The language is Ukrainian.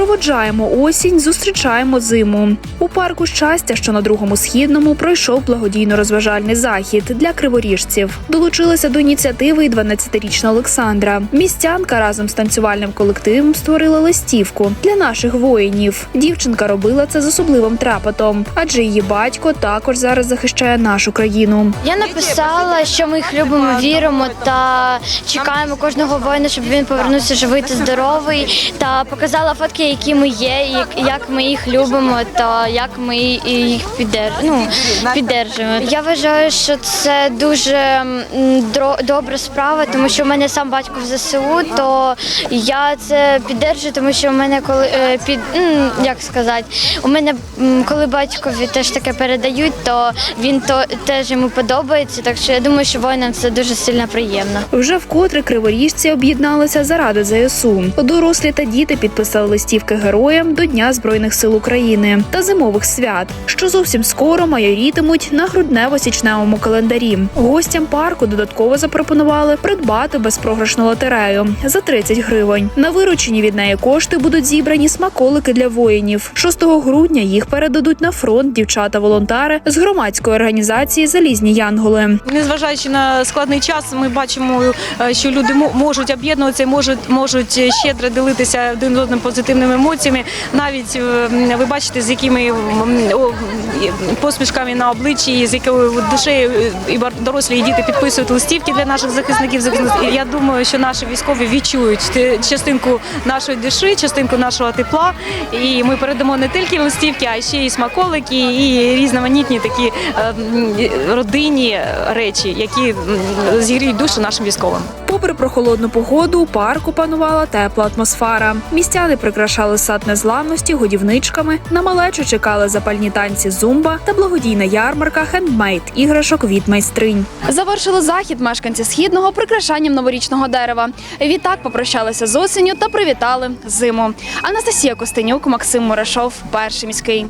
Проводжаємо осінь, зустрічаємо зиму. У парку щастя, що на другому східному, пройшов благодійно-розважальний захід для криворіжців. Долучилася до ініціативи і 12-річна Олександра. Містянка разом з танцювальним колективом створила листівку для наших воїнів. Дівчинка робила це з особливим трепетом, адже її батько також зараз захищає нашу країну. Я написала, що ми їх любимо, віримо та чекаємо кожного воїна, щоб він повернувся живий та здоровий. Та показала фотки, які ми є, і як- ми їх любимо, та як ми їх піддер... ну, піддержуємо. Я вважаю, що це дуже добра справа, тому що в мене сам батько в ЗСУ, то я це піддержую, тому що в мене коли е, під як сказати, у мене коли батькові теж таке передають, то він то теж йому подобається. Так що я думаю, що воїнам це дуже сильно приємно. Вже вкотре криворіжці об'єдналися заради ЗСУ. Дорослі та діти підписали листівки героям до Дня збройних сил України та зимових свят, що зовсім скоро майорітимуть на груднево-січневому календарі. Гостям парку додатково запропонували придбати безпрограшну лотерею за 30 гривень. На виручені від неї кошти будуть зібрані смаколики для воїнів. 6 грудня їх передадуть на фронт дівчата-волонтери з громадської організації Залізні Янголи. Незважаючи на складний час, ми бачимо, е, що люди мо- можуть об'єднуватися, можуть можуть щедро ділитися один одним позитивними емоціями. Навіть е, ви бачите, з якими посмішками на обличчі, з якою душею е, і дорослі і діти підписують листівки для наших захисників. Я думаю, що наші військові відчують частинку нашої душі, частинку нашого тепла. І ми передамо не тільки листівки, а ще і смаколики, і різноманітні такі е, родинні речі, які зігріють душу нашим військовим. Попри прохолодну погоду, у парку панувала тепла атмосфера. Містяни прикрашали сад незламності годівничками, на малечу чекали запальні танці зумба та благодійна ярмарка хендмейд іграшок від майстринь. Завершили захід мешканці східного прикрашанням новорічного дерева. Відтак попрощалися з осінню та привітали зиму. Анастасія Костенюк, Максим Мурашов, перший міський.